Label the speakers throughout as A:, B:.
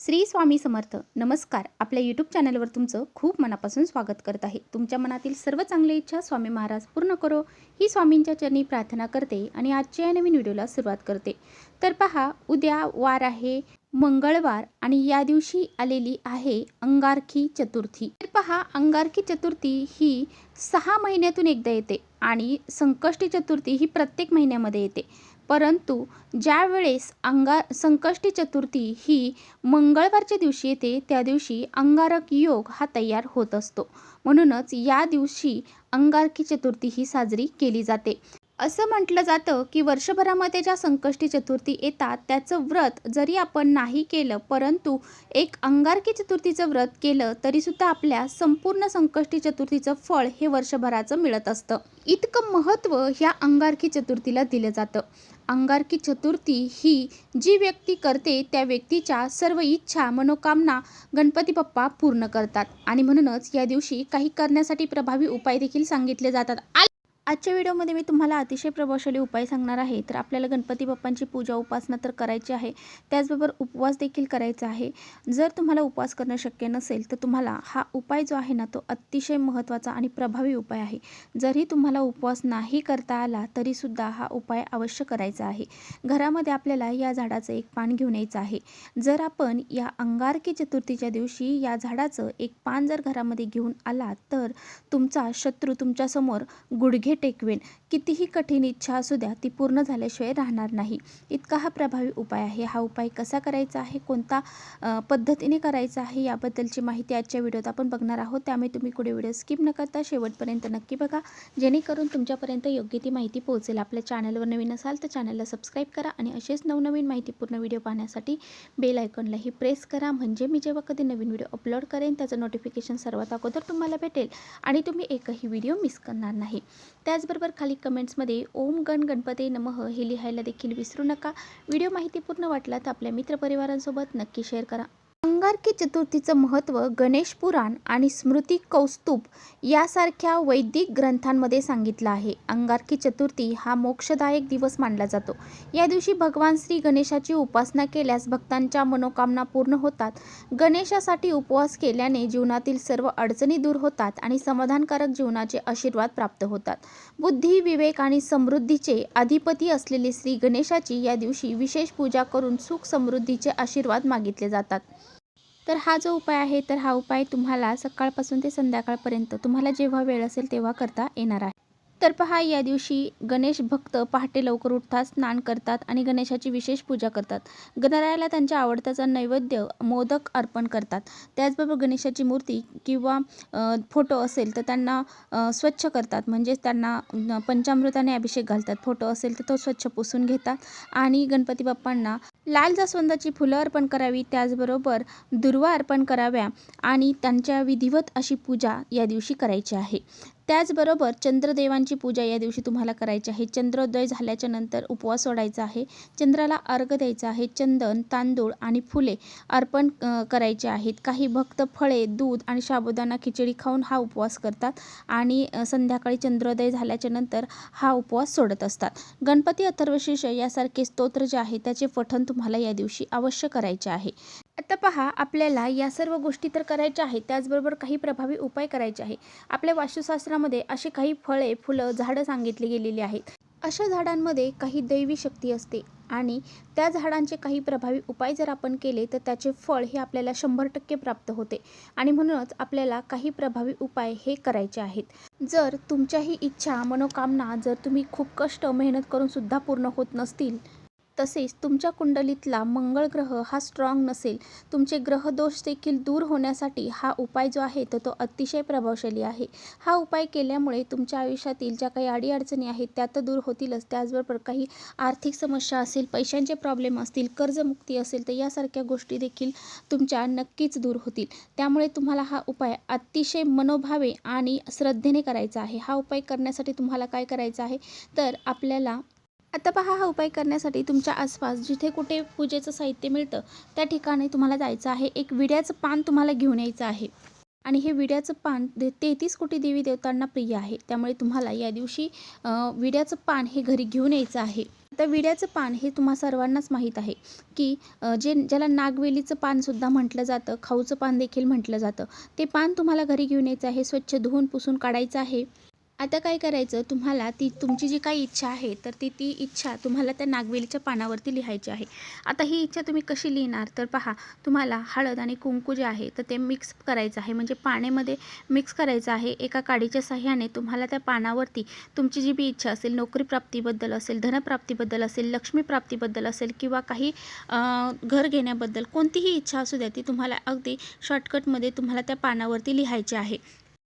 A: श्री स्वामी समर्थ नमस्कार. आपल्या यूट्यूब चॅनलवर तुमचं खूप मनापासून स्वागत करत आहे. तुमच्या मनातील सर्व चांगली इच्छा स्वामी महाराज पूर्ण करो. ही स्वामींच्या चरणी प्रार्थना करते आणि आजच्या या नवीन व्हिडिओला सुरुवात करते. तर पहा उद्या वार आहे मंगळवार आणि या दिवशी आलेली आहे अंगारखी चतुर्थी. तर पहा अंगारखी चतुर्थी ही सहा महिन्यातून एकदा येते आणि संकष्टी चतुर्थी ही प्रत्येक महिन्यामध्ये येते. परंतु ज्या वेळेस अंगा संकष्टी चतुर्थी ही मंगळवारच्या दिवशी येते त्या दिवशी अंगारक योग हा तयार होत असतो. म्हणूनच या दिवशी अंगारकी चतुर्थी ही साजरी केली जाते. असं म्हटलं जातं की वर्षभरामध्ये ज्या संकष्टी चतुर्थी येतात त्याचं व्रत जरी आपण नाही केलं परंतु एक अंगारकी चतुर्थीचं व्रत केलं तरीसुद्धा आपल्या संपूर्ण संकष्टी चतुर्थीचं फळ हे वर्षभराचं मिळत असतं. इतकं महत्त्व ह्या अंगारकी चतुर्थीला दिलं जातं. अंगारकी चतुर्थी ही जी व्यक्ती करते त्या व्यक्तीच्या सर्व इच्छा मनोकामना गणपती बाप्पा पूर्ण करतात. आणि म्हणूनच या दिवशी काही करण्यासाठी प्रभावी उपाय देखील सांगितले जातात. आजच्या व्हिडिओमध्ये मी तुम्हाला अतिशय प्रभावशाली उपाय सांगणार आहे. तर आपल्याला गणपती बाप्पांची पूजा उपासना तर करायची आहे. त्याचबरोबर उपवास देखील करायचा आहे. जर तुम्हाला उपवास करणं शक्य नसेल तर तुम्हाला हा उपाय जो आहे ना तो अतिशय महत्त्वाचा आणि प्रभावी उपाय आहे. जरी तुम्हाला उपवास नाही करता आला तरीसुद्धा हा उपाय अवश्य करायचा आहे. घरामध्ये आपल्याला या झाडाचं एक पान घेऊन यायचं आहे. जर आपण या अंगारकी चतुर्थीच्या दिवशी या झाडाचं एक पान जर घरामध्ये घेऊन आला तर तुमचा शत्रू तुमच्यासमोर गुडघे टेकवेन. कितीही कठीण इच्छा असू द्या ती पूर्ण झाल्याशिवाय राहणार नाही. इतका हा प्रभावी उपाय आहे. हा उपाय कसा करायचा आहे? कोणता पद्धतीने करायचा आहे? याबद्दलची माहिती आजच्या व्हिडिओत आपण बघणार आहोत. त्यामुळे तुम्ही कुठे व्हिडिओ स्किप न करता शेवटपर्यंत नक्की बघा. जेणेकरून तुमच्यापर्यंत योग्य ती माहिती पोहोचेल. आपल्या चॅनलवर नवीन असाल तर चॅनलला सबस्क्राईब करा आणि असेच नवनवीन माहितीपूर्ण व्हिडिओ पाहण्यासाठी बेल आयकॉनलाही प्रेस करा. म्हणजे मी जेव्हा कधी नवीन व्हिडिओ अपलोड करेन त्याचं नोटिफिकेशन सर्वात अगोदर तुम्हाला भेटेल आणि तुम्ही एकही व्हिडिओ मिस करणार नाही. त्याचबरोबर खाली कमेंट्समध्ये ओम गण गणपती नमः हे लिहायला देखील विसरू नका. व्हिडिओ माहितीपूर्ण वाटला तर आपल्या मित्रपरिवारांसोबत नक्की शेअर करा. अंगारकी चतुर्थीचं महत्त्व गणेश पुराण आणि स्मृती कौस्तुभ यासारख्या वैदिक ग्रंथांमध्ये सांगितलं आहे. अंगारकी चतुर्थी हा मोक्षदायक दिवस मानला जातो. या दिवशी भगवान श्री गणेशाची उपासना केल्यास भक्तांच्या मनोकामना पूर्ण होतात. गणेशासाठी उपवास केल्याने जीवनातील सर्व अडचणी दूर होतात आणि समाधानकारक जीवनाचे आशीर्वाद प्राप्त होतात. बुद्धी विवेक आणि समृद्धीचे अधिपती असलेले श्री गणेशाची या दिवशी विशेष पूजा करून सुख समृद्धीचे आशीर्वाद मागितले जातात. तर हा जो उपाय आहे तर हा उपाय तुम्हाला सकाळपासून ते संध्याकाळपर्यंत तुम्हाला जेव्हा वेळ असेल तेव्हा करता येणार आहे. तर पहा या दिवशी गणेश भक्त पहाटे लवकर उठतात स्नान करतात आणि गणेशाची विशेष पूजा करतात. गणरायाला त्यांच्या आवडताचा नैवेद्य मोदक अर्पण करतात. त्याचबरोबर गणेशाची मूर्ती किंवा फोटो असेल तर त्यांना स्वच्छ करतात. म्हणजेच त्यांना पंचामृताने अभिषेक घालतात. फोटो असेल तर तो स्वच्छ पुसून घेतात. आणि गणपती बाप्पांना लाल जास्वंदाची फुलं अर्पण करावी त्याचबरोबर दुर्वा अर्पण कराव्या आणि त्यांच्या विधिवत अशी पूजा या दिवशी करायची आहे. त्याचबरोबर चंद्रदेवांची पूजा या दिवशी तुम्हाला करायची आहे. चंद्रोदय झाल्याच्यानंतर उपवास सोडायचा आहे. चंद्राला अर्घ द्यायचा आहे. चंदन तांदूळ आणि फुले अर्पण करायचे आहेत. काही भक्त फळे दूध आणि साबुदाणा खिचडी खाऊन हा उपवास करतात आणि संध्याकाळी चंद्रोदय झाल्याच्यानंतर हा उपवास सोडत असतात. गणपती अथर्वशीर्ष यासारखे स्तोत्र जे आहे त्याचे पठण तुम्हाला या दिवशी अवश्य करायचे आहे. आता पहा आपल्याला या सर्व गोष्टी तर करायच्या आहेत त्याचबरोबर काही प्रभावी उपाय करायचे आहे आपल्या वास्तुशास्त्रामध्ये असे काही फळे फुलं झाडं सांगितली गेलेली आहेत. अशा झाडांमध्ये काही दैवी शक्ती असते आणि त्या झाडांचे काही प्रभावी उपाय जर आपण केले तर त्याचे फळ हे आपल्याला शंभर टक्के प्राप्त होते आणि म्हणूनच आपल्याला काही प्रभावी उपाय हे करायचे आहेत. जर तुमच्याही इच्छा मनोकामना जर तुम्ही खूप कष्ट मेहनत करूनसुद्धा पूर्ण होत नसतील तसेच तुमच्या कुंडलीतला मंगळ ग्रह हा स्ट्रॉंग नसेल तुमचे ग्रहदोष देखील दूर होण्यासाठी हा उपाय जो आहे तर तो अतिशय प्रभावशाली आहे. हा उपाय केल्यामुळे तुमच्या आयुष्यातील ज्या काही अडीअडचणी आहेत त्या तर दूर होतीलच. त्याचबरोबर काही आर्थिक समस्या असेल पैशांचे प्रॉब्लेम असतील कर्जमुक्ती असेल तर यासारख्या गोष्टी देखील तुमच्या नक्कीच दूर होतील. त्यामुळे तुम्हाला हा उपाय अतिशय मनोभावे आणि श्रद्धेने करायचा आहे. हा उपाय करण्यासाठी तुम्हाला काय करायचं आहे? तर आपल्याला आता पहा हा उपाय करण्यासाठी तुमच्या आसपास जिथे कुठे पूजेचं साहित्य मिळतं त्या ठिकाणी तुम्हाला जायचं आहे. एक विड्याचं पान तुम्हाला घेऊन यायचं आहे. आणि हे विड्याचं पान दे तेहतीस कोटी देवी देवतांना प्रिय आहे. त्यामुळे तुम्हाला या दिवशी विड्याचं पान हे घरी घेऊन यायचं आहे. आता विड्याचं पान हे तुम्हा सर्वांनाच माहीत आहे की जे ज्याला नागवेलीचं पानसुद्धा म्हटलं जातं खाऊचं पान देखील म्हटलं जातं ते पान तुम्हाला घरी घेऊन यायचं आहे. स्वच्छ धुवून पुसून काढायचं आहे. आता काय करायचं? तुम्हाला ती तुमची जी काही इच्छा आहे तर ती ती इच्छा तुम्हाला त्या नागवेलीच्या पानावरती लिहायची आहे. आता ही इच्छा तुम्ही कशी लिहिणार? तर पहा तुम्हाला हळद आणि कुंकू जे आहे तर ते मिक्स करायचं आहे. म्हणजे पाण्यामध्ये मिक्स करायचं आहे. एका काडीच्या साह्याने तुम्हाला त्या पानावरती तुमची जी बी इच्छा असेल नोकरी प्राप्तीबद्दल असेल धनप्राप्तीबद्दल असेल लक्ष्मी प्राप्तीबद्दल असेल किंवा काही घर घेण्याबद्दल कोणतीही इच्छा असू द्या ती तुम्हाला अगदी शॉर्टकटमध्ये तुम्हाला त्या पानावरती लिहायची आहे.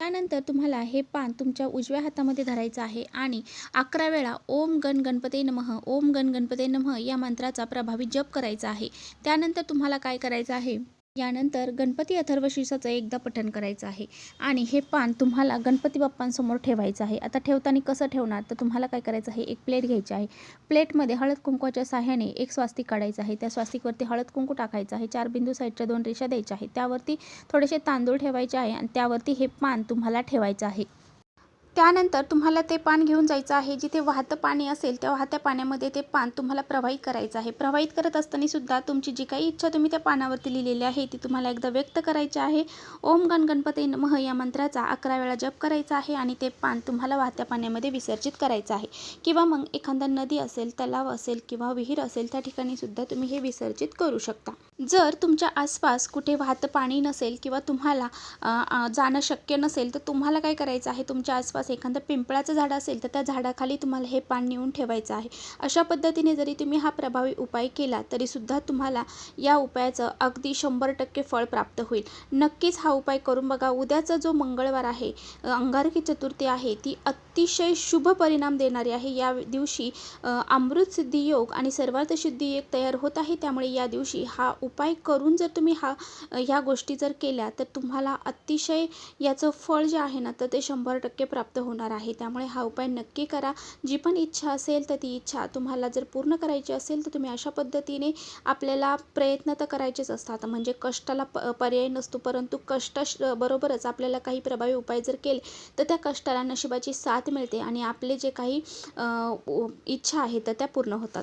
A: त्यानंतर तुम्हाला हे पान तुमच्या उजव्या हातामध्ये धरायचं आहे आणि अकरा वेळा ओम गण गणपते नमः ओम गण गणपते नमः या मंत्राचा प्रभावी जप करायचा आहे. त्यानंतर तुम्हाला काय करायचं आहे? यानंतर गणपती अथर्वशीर्षाचं एकदा पठण करायचं आहे. आणि हे पान तुम्हाला गणपती बाप्पांसमोर ठेवायचं आहे. आता ठेवताना कसं ठेवणार? तर तुम्हाला काय करायचं आहे? एक प्लेट घ्यायची आहे. प्लेटमध्ये हळद कुंकवाच्या साह्याने एक स्वास्तिक काढायचं आहे. त्या स्वास्तिकवरती हळद कुंकू टाकायचं आहे. चार बिंदू साईडच्या दोन रेषा द्यायच्या आहे त्यावरती थोडेसे तांदूळ ठेवायचे आहे आणि त्यावरती हे पान तुम्हाला ठेवायचं आहे. त्यानंतर तुम्हाला ते पान घेऊन जायचं आहे. जिथे वाहतं पाणी असेल त्या वाहत्या पाण्यामध्ये ते पान तुम्हाला प्रवाहित करायचं आहे. प्रवाहित करत असताना सुद्धा तुमची जी काही इच्छा तुम्ही त्या पानावरती लिहिलेली आहे ती तुम्हाला एकदा व्यक्त करायची आहे. ओम गण गणपती मह या मंत्राचा अकरा वेळा जप करायचा आहे आणि ते पान तुम्हाला वाहत्या पाण्यामध्ये विसर्जित करायचं आहे. किंवा मग एखादा नदी असेल तलाव असेल किंवा विहीर असेल त्या ठिकाणीसुद्धा तुम्ही हे विसर्जित करू शकता. जर तुमच्या आसपास कुठे वाहतं पाणी नसेल किंवा तुम्हाला जाणं शक्य नसेल तर तुम्हाला काय करायचं आहे? तुमच्या आसपास एखादं पिंपळाचं झाड असेल तर त्या झाडाखाली तुम्हाला हे पान नेऊन ठेवायचं आहे. अशा पद्धतीने जरी तुम्ही हा प्रभावी उपाय केला तरीसुद्धा तुम्हाला या उपायाचं अगदी शंभर टक्के फळ प्राप्त होईल. नक्कीच हा उपाय करून बघा. उद्याचा जो मंगळवार आहे अंगारकी चतुर्थी आहे ती अतिशय शुभ परिणाम देणारी आहे. या दिवशी अमृतसिद्धी अमृत सिद्धी योग आणि सर्वार्थसिद्धी योग तयार होत आहे त्यामुळे या दिवशी हा उपाय करून जर तुम्ही हा ह्या गोष्टी जर केल्या तर तुम्हाला अतिशय याचं फळ जे आहे ना तर ते शंभर टक्के प्राप्त होणार आहे. त्यामुळे हा उपाय नक्की करा. जी पण इच्छा असेल तर ती इच्छा तुम्हाला जर पूर्ण करायची असेल तर तुम्ही अशा पद्धतीने आपल्याला प्रयत्न तर करायचेच असतात. म्हणजे कष्टाला प पर्याय नसतो परंतु कष्ट बरोबरच आपल्याला काही प्रभावी उपाय जर केले तर त्या कष्टाला नशिबाची साथ मिळते आणि आपले जे काही इच्छा आहे तर त्या पूर्ण होतात.